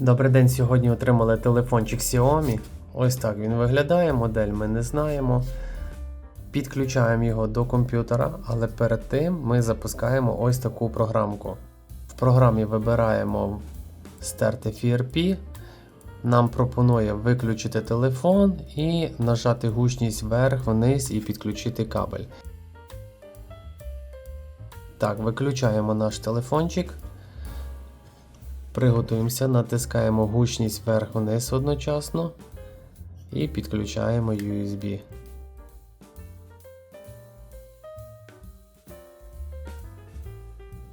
Добрий день. Сьогодні отримали телефончик Xiaomi. Ось так він виглядає. Модель ми не знаємо. Підключаємо його до комп'ютера, але перед тим ми запускаємо ось таку програмку. В програмі вибираємо стерти FRP. Нам пропонує виключити телефон і нажати гучність вверх, вниз і підключити кабель. Так, виключаємо наш телефончик. Приготуємося, натискаємо гучність вверх-вниз одночасно і підключаємо USB.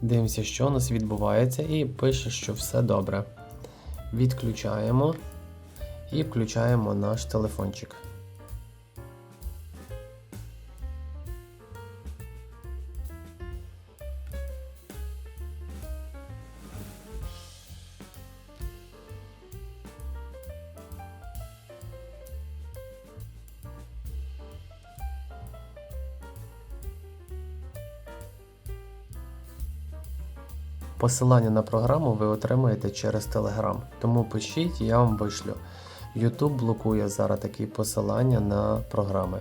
Дивимося, що у нас відбувається, і пише, що все добре. Відключаємо і включаємо наш телефончик. Посилання на програму ви отримаєте через Telegram, тому пишіть, я вам вишлю. YouTube блокує зараз такі посилання на програми.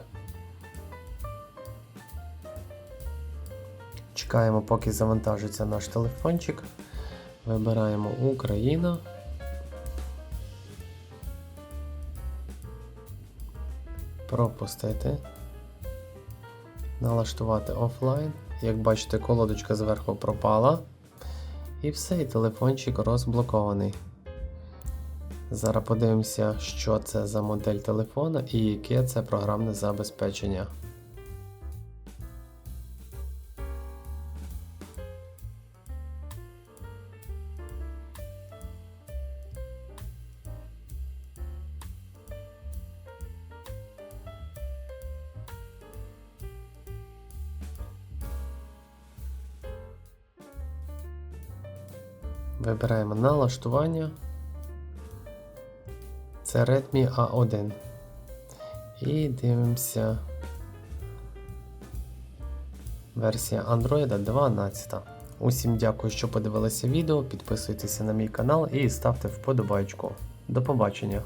Чекаємо, поки завантажиться наш телефончик. Вибираємо Україна. Пропустити. Налаштувати офлайн. Як бачите, колодочка зверху пропала. І все, і телефончик розблокований. Зараз подивимося, що це за модель телефона і яке це програмне забезпечення. Вибираємо налаштування. Це Redmi A1. І дивимося. Версія Android 12. Усім дякую, що подивилися відео. Підписуйтеся на мій канал і ставте вподобайку. До побачення!